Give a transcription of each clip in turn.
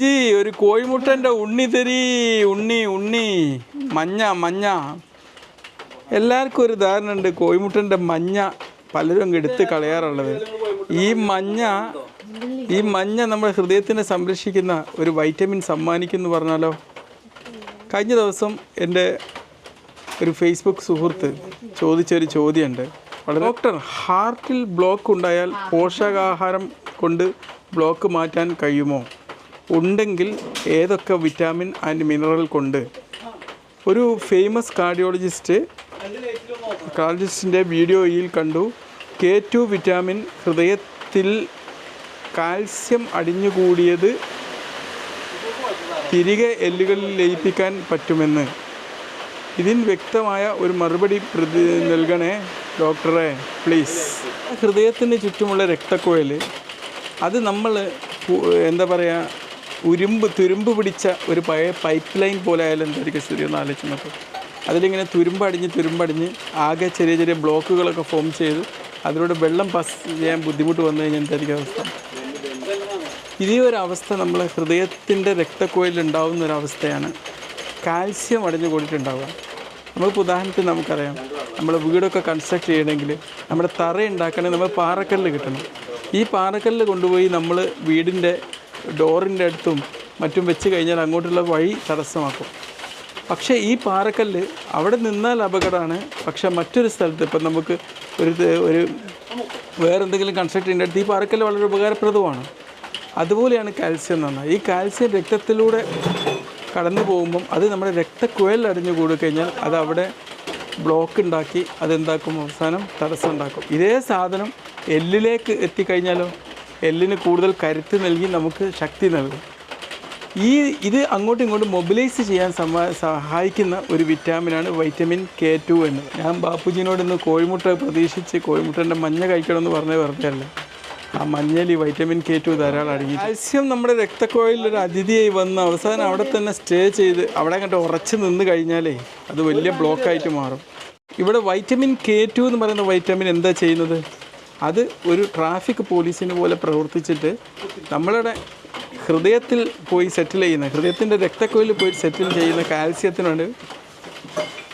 G ഒരു കോഴിമുട്ടന്റെ ഉണ്ണി തരി ഉണ്ണി ഉണ്ണി. മഞ്ഞ മഞ്ഞ. എല്ലാവർക്കും ഒരു ധാരണ ഉണ്ട് കോഴിമുട്ടന്റെ മഞ്ഞ പലരും അങ്ങ് എടുത്ത് കളയാറുള്ളത്. ഈ മഞ്ഞ ഈ മഞ്ഞ നമ്മുടെ ഹൃദയത്തിനെ സംരക്ഷിക്കുന്ന ഒരു വൈറ്റമിൻ സമ്മാനിക്കുന്നു പറഞ്ഞാലോ? കഴിഞ്ഞ ദിവസം എന്റെ ഒരു ഫേസ്ബുക്ക് സുഹൃത്ത് ചോദിച്ചൊരു ചോദ്യമുണ്ട്. ഡോക്ടർ ഹാർട്ടിൽ ബ്ലോക്ക് ഉണ്ടായാൽ പോഷകാഹാരം കൊണ്ട് ബ്ലോക്ക് മാറ്റാൻ കഴിയുമോ? ഉണ്ടെങ്കിൽ ഏതൊക്കെ വിറ്റാമിൻ ആൻഡ് മിനറൽ കൊണ്ട്? ഒരു ഫേമസ് കാർഡിയോളജിസ്റ്റ് കാർഡിയോളജിസ്റ്റിന്റെ വീഡിയോയിൽ കണ്ടു. കെ ടു വിറ്റാമിൻ ഹൃദയത്തിൽ കാൽസ്യം അടിഞ്ഞുകൂടിയത് തിരികെ എല്ലുകളിൽ ലയിപ്പിക്കാൻ പറ്റുമെന്ന്. ഇതിന് വ്യക്തമായ ഒരു മറുപടി പ്രതി നൽകണേ ഡോക്ടറെ പ്ലീസ്. ഹൃദയത്തിന് ചുറ്റുമുള്ള രക്തക്കുഴൽ അത് നമ്മൾ എന്താ പറയുക ഉരുമ്പ് തുരുമ്പ് പിടിച്ച ഒരു പഴയ പൈപ്പ് ലൈൻ പോലെ ആയാലും എന്തായിരിക്കും സ്ഥിതി ഒന്ന് ആലോചിച്ച് നോക്കും അതിലിങ്ങനെ തുരുമ്പടിഞ്ഞ് തുരുമ്പടിഞ്ഞ് ആകെ ചെറിയ ചെറിയ ബ്ലോക്കുകളൊക്കെ ഫോം ചെയ്ത് അതിലൂടെ വെള്ളം പാസ് ചെയ്യാൻ ബുദ്ധിമുട്ട് വന്നു കഴിഞ്ഞാൽ എന്തായിരിക്കും അവസ്ഥ? ഇതേ ഒരു അവസ്ഥ നമ്മൾ ഹൃദയത്തിന്റെ രക്തക്കോയിലുണ്ടാവുന്ന ഒരവസ്ഥയാണ് കാൽസ്യം അടിഞ്ഞു കൂടിയിട്ടുണ്ടാവുക. നമുക്ക് ഉദാഹരണത്തിന് നമുക്കറിയാം നമ്മൾ വീടൊക്കെ കൺസ്ട്രക്ട് ചെയ്യണമെങ്കിൽ നമ്മുടെ തറ ഉണ്ടാക്കണമെങ്കിൽ നമ്മൾ പാറക്കല്ല് കിട്ടണം. ഈ പാറക്കല്ല് കൊണ്ടുപോയി നമ്മൾ വീടിന്റെ ഡോറിന്റെ അടുത്തും മറ്റും വെച്ച് കഴിഞ്ഞാൽ അങ്ങോട്ടുള്ള വഴി തടസ്സമാക്കും. പക്ഷേ ഈ പാറക്കല്ല് അവിടെ നിന്നാൽ അപകടമാണ്. പക്ഷേ മറ്റൊരു സ്ഥലത്ത് ഇപ്പം നമുക്ക് ഒരു ഒരു വേറെ എന്തെങ്കിലും കൺസ്ട്രക്ട് ചെയ്യേണ്ട അടുത്ത് ഈ പാറക്കല്ല് വളരെ ഉപകാരപ്രദമാണ്. അതുപോലെയാണ് കാൽസ്യം എന്ന് ഈ കാൽസ്യം രക്തത്തിലൂടെ കടന്നു പോകുമ്പം അത് നമ്മുടെ രക്തക്കുഴൽ അടിഞ്ഞു കൂടി കഴിഞ്ഞാൽ അത് അവിടെ ബ്ലോക്ക് ഉണ്ടാക്കി അതെന്താക്കും അവസാനം തടസ്സം ഉണ്ടാക്കും. ഇതേ സാധനം എല്ലിലേക്ക് എത്തിക്കഴിഞ്ഞാലോ? എല്ലിന് കൂടുതൽ കരുത്ത് നൽകി നമുക്ക് ശക്തി നൽകും. ഈ ഇത് അങ്ങോട്ടും ഇങ്ങോട്ടും മൊബിലൈസ് ചെയ്യാൻ സഹായിക്കുന്ന ഒരു വിറ്റാമിനാണ് വൈറ്റമിൻ കെ ടു എന്ന്. ഞാൻ ബാപ്പുജിനോട് ഇന്ന് കോഴിമുട്ട പ്രതീക്ഷിച്ച് കോഴിമുട്ടന്റെ മഞ്ഞ കഴിക്കണം എന്ന് പറഞ്ഞേ വെറുതെയല്ല. ആ മഞ്ഞയിൽ ഈ വൈറ്റമിൻ കെ ടു ധാരാളം അടങ്ങി. കാൽസ്യം നമ്മുടെ രക്തക്കോയിൽ ഒരു അതിഥിയായി വന്ന് അവസാനം അവിടെ തന്നെ സ്റ്റേ ചെയ്ത് അവിടെ കണ്ട് ഉറച്ചു നിന്ന് കഴിഞ്ഞാലേ അത് വലിയ ബ്ലോക്കായിട്ട് മാറും. ഇവിടെ വൈറ്റമിൻ കെ ടു എന്ന് പറയുന്ന വൈറ്റമിൻ എന്താ ചെയ്യുന്നത്? അത് ഒരു ട്രാഫിക് പോലീസിനെ പോലെ പ്രവർത്തിച്ചിട്ട് നമ്മളുടെ ഹൃദയത്തിൽ പോയി സെറ്റിൽ ചെയ്യുന്ന ഹൃദയത്തിന്റെ രക്തക്കൊയിൽ പോയി സെറ്റിൽ ചെയ്യുന്ന കാൽസ്യത്തിനുണ്ട്.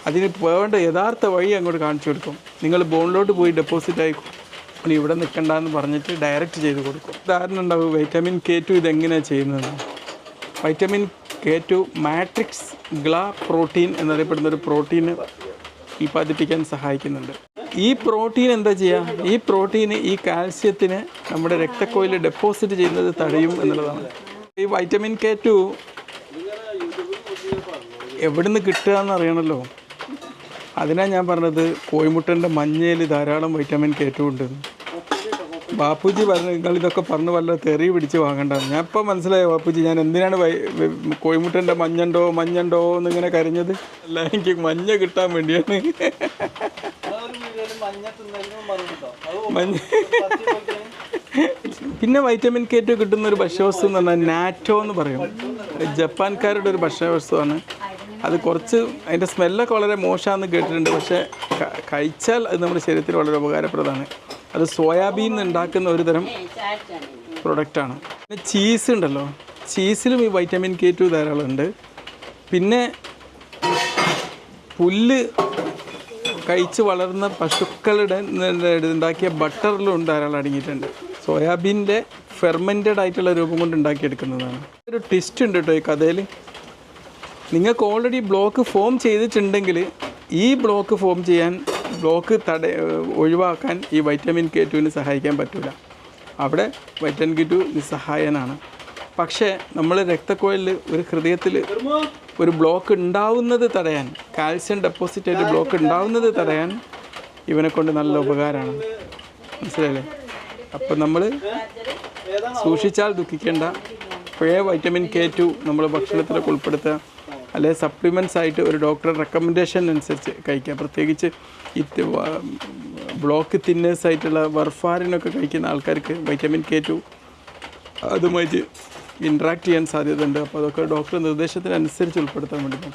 അതിന് പോകേണ്ട യഥാർത്ഥ വഴി അങ്ങോട്ട് കാണിച്ചു കൊടുക്കും. നിങ്ങൾ ബോണിലോട്ട് പോയി ഡെപ്പോസിറ്റ് ആയി ഇനി ഇവിടെ നിൽക്കണ്ടെന്ന് പറഞ്ഞിട്ട് ഡയറക്റ്റ് ചെയ്ത് കൊടുക്കും. ധാരണ ഉണ്ടാവും വൈറ്റമിൻ കെ ടു ഇതെങ്ങനെയാണ് ചെയ്യുന്നത് vitamin K two matrix Gla protein എന്നറിയപ്പെടുന്ന ഒരു പ്രോട്ടീന് ഉൽപ്പാദിപ്പിക്കാൻ സഹായിക്കുന്നുണ്ട്. ഈ പ്രോട്ടീൻ എന്താ ചെയ്യുക ഈ പ്രോട്ടീൻ ഈ കാൽസ്യത്തിന് നമ്മുടെ രക്തക്കോയിൽ ഡെപ്പോസിറ്റ് ചെയ്യുന്നത് തടയും എന്നുള്ളതാണ്. ഈ വൈറ്റമിൻ കെ ടു എവിടുന്ന് കിട്ടുക എന്നറിയണമല്ലോ അതിനാണ് ഞാൻ പറഞ്ഞത് കോഴിമുട്ടന്റെ മഞ്ഞയിൽ ധാരാളം വൈറ്റമിൻ കെ ടു ഉണ്ട്. ബാപ്പുജി പറഞ്ഞു നിങ്ങൾ ഇതൊക്കെ പറഞ്ഞ് വല്ല തെറി പിടിച്ച് വാങ്ങണ്ട. ഞാൻ ഇപ്പം മനസ്സിലായോ ബാപ്പുജി ഞാൻ എന്തിനാണ് കോഴിമുട്ടന്റെ മഞ്ഞുണ്ടോ മഞ്ഞുണ്ടോ എന്നിങ്ങനെ കരഞ്ഞത്? അല്ല എനിക്ക് മഞ്ഞ കിട്ടാൻ വേണ്ടിയാണ്. പിന്നെ വൈറ്റമിൻ കെ ടു കിട്ടുന്ന ഒരു ഭക്ഷ്യവസ്തു എന്ന് പറഞ്ഞാൽ നാറ്റോ എന്ന് പറയും. ജപ്പാൻകാരുടെ ഒരു ഭക്ഷ്യവസ്തുവാണ്. അത് കുറച്ച് അതിന്റെ സ്മെല്ലൊക്കെ വളരെ മോശമാണെന്ന് കേട്ടിട്ടുണ്ട്. പക്ഷേ കഴിച്ചാൽ അത് നമ്മുടെ ശരീരത്തിന് വളരെ ഉപകാരപ്രദമാണ്. അത് സോയാബീൻ ഉണ്ടാക്കുന്ന ഒരു തരം പ്രൊഡക്റ്റാണ് പിന്നെ ചീസ് ഉണ്ടല്ലോ. ചീസിലും ഈ വൈറ്റമിൻ കെ ടു ധാരാളമുണ്ട്. പിന്നെ പുല്ല് കഴിച്ച് വളർന്ന പശുക്കളുടെ ന- ഉണ്ടാക്കിയ ബട്ടറിലും ധാരാളം അടങ്ങിയിട്ടുണ്ട്. സോയാബീന്റെ ഫെർമെന്റഡ് ആയിട്ടുള്ള രൂപം കൊണ്ട് ഉണ്ടാക്കിയെടുക്കുന്നതാണ്. ഒരു ട്വിസ്റ്റ് ഉണ്ട് കേട്ടോ ഈ കഥയിൽ നിങ്ങൾക്ക് ഓൾറെഡി ബ്ലോക്ക് ഫോം ചെയ്തിട്ടുണ്ടെങ്കിൽ ഈ ബ്ലോക്ക് ഫോം ചെയ്യാൻ ബ്ലോക്ക് തട ഒഴിവാക്കാൻ ഈ വൈറ്റമിൻ കെ ടുവിന് സഹായിക്കാൻ പറ്റില്ല അവിടെ വൈറ്റമിൻ കെ ടു നിസ്സഹായനാണ്. പക്ഷേ നമ്മൾ രക്തക്കോയിലിൽ ഒരു ഹൃദയത്തിൽ ഒരു ബ്ലോക്ക് ഉണ്ടാവുന്നത് തടയാൻ കാൽസ്യം ഡെപ്പോസിറ്റ് ആയിട്ട് ബ്ലോക്ക് ഉണ്ടാവുന്നത് തടയാൻ ഇവനെ കൊണ്ട് നല്ല ഉപകാരമാണ് മനസ്സിലായില്ലേ? അപ്പം നമ്മൾ സൂക്ഷിച്ചാൽ ദുഃഖിക്കേണ്ട. പഴയ വൈറ്റമിൻ കെ ടു നമ്മൾ ഭക്ഷണത്തിലൊക്കെ ഉൾപ്പെടുത്തുക. അല്ലെങ്കിൽ സപ്ലിമെന്റ്സ് ആയിട്ട് ഒരു ഡോക്ടർ റെക്കമെൻഡേഷൻ അനുസരിച്ച് കഴിക്കുക. പ്രത്യേകിച്ച് ഇത് ബ്ലോക്ക് തിന്നേഴ്സ് ആയിട്ടുള്ള വർഫാരിനൊക്കെ കഴിക്കുന്ന ആൾക്കാർക്ക് വൈറ്റമിൻ കെ ടു അതുമായിട്ട് ഇൻട്രാക്ട് ചെയ്യാൻ സാധ്യതയുണ്ട്. അപ്പോൾ അതൊക്കെ ഡോക്ടർ നിർദ്ദേശത്തിനനുസരിച്ച് ഉൾപ്പെടുത്താൻ വേണ്ടി